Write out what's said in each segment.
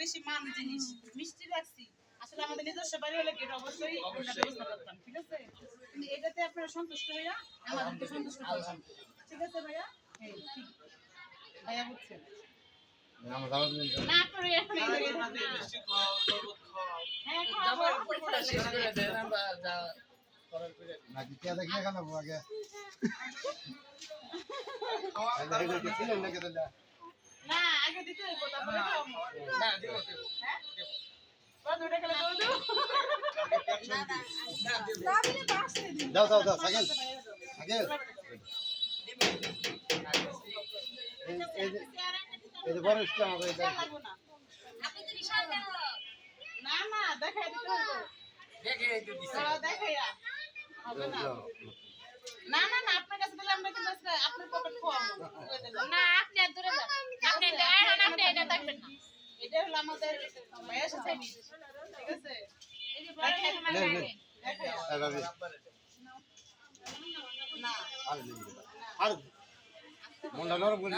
বেশি মিষ্টি রাখছি আসলে আমাদের নিজস্ব বাড়ি হলে গেট অবশ্যই ঠিক আছে কিন্তু এটাতে আপনারা সন্তুষ্ট হইয়া ঠিক। আছে ভাইয়া হ্যাঁ ভাইয়া দাও দাও দাও সাইকেল সাইকেল এই যে বড় স্ট্যান্ড হবে এটা লাগবো না না না দেখাই দিতে হইব হ্যাঁ, দেখাইয়া হবে না। না না না আপনার কাছে দিলে আমরা কিন্তু আপনার পকেট খোয়াবো না আপনি আর দূরে যান। আপনি এটা আর আপনি এটা থাকবেন না। এটা হলো আমাদের ভাইয়া সাথে ঠিক আছে? এই যে বড়। লাগে দেখাইয়া ভাবি। না। আর আর মনটা নরম করে।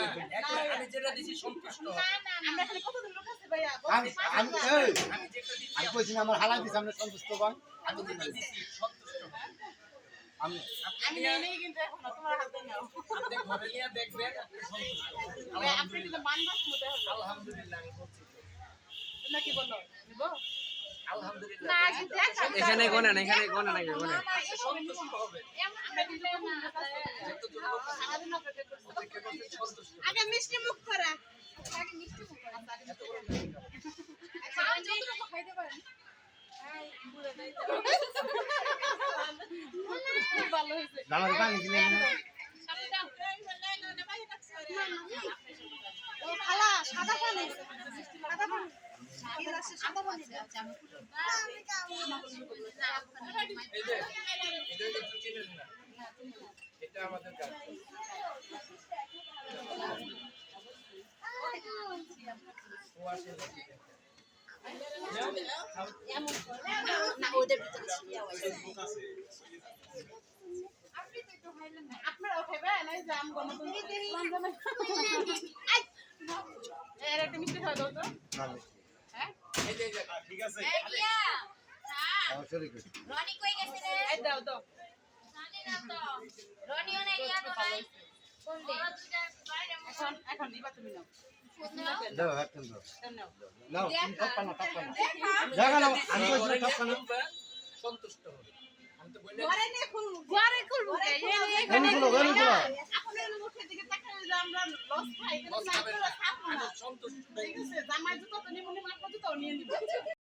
আমি যেটা দিছি সন্তুষ্ট। না না না। আমরা খালি কতদিন লোক আছে ভাইয়া? আমি আমি আমি যেটা দিছি আমি কইছি আমার হালাই দিছি আমরা সন্তুষ্ট পান আমি যেটা দিছি সন্তুষ্ট। আমি আমি নেই নেই কিন্তু এখন তোমার হাতে নাও। আপনি ঘরে নিয়ে দেখবেন আপনি সন্তুষ্ট। আপনি কিন্তু মানবাস মতে হলো আলহামদুলিল্লাহ আমি বলছি তোমরা কি বলো? নিবো আলহামদুলিল্লাহ। না আগে দেখা এখানে এখানে গোনেন আগে গোনেন সন্তুষ্ট হবে। আমরা কিন্তু আগে মিষ্টি মুখ করা আগে মিষ্টি মুখ করেন। আচ্ছা আচ্ছা যতটুকু খাইতে পারেন খুব ভালো হয়েছে জামার পানি ও খালা সাদা পানি সাদা পানি সাদা পানি আচ্ছা আমি এই যে এটা আমাদের কাজ আপনারা খাবেন এই গণতন্ত্র এর একটা মিষ্টি খাওয়া দাও তো হ্যাঁ ঠিক আছে রনি কই গেছে রে? এই দাও দাও। সন্তুষ্ট হবে আমি তো বলি ঘরে নিয়ে খুলবো ঘরে খুলবো আপনার মুখের দিকে তাকালে আমরা লস খাই কিন্তু না না। না সন্তুষ্ট ঠিক আছে জামাই জুতো তো নিমুনি মাত্র জুতো নিয়ে নিবো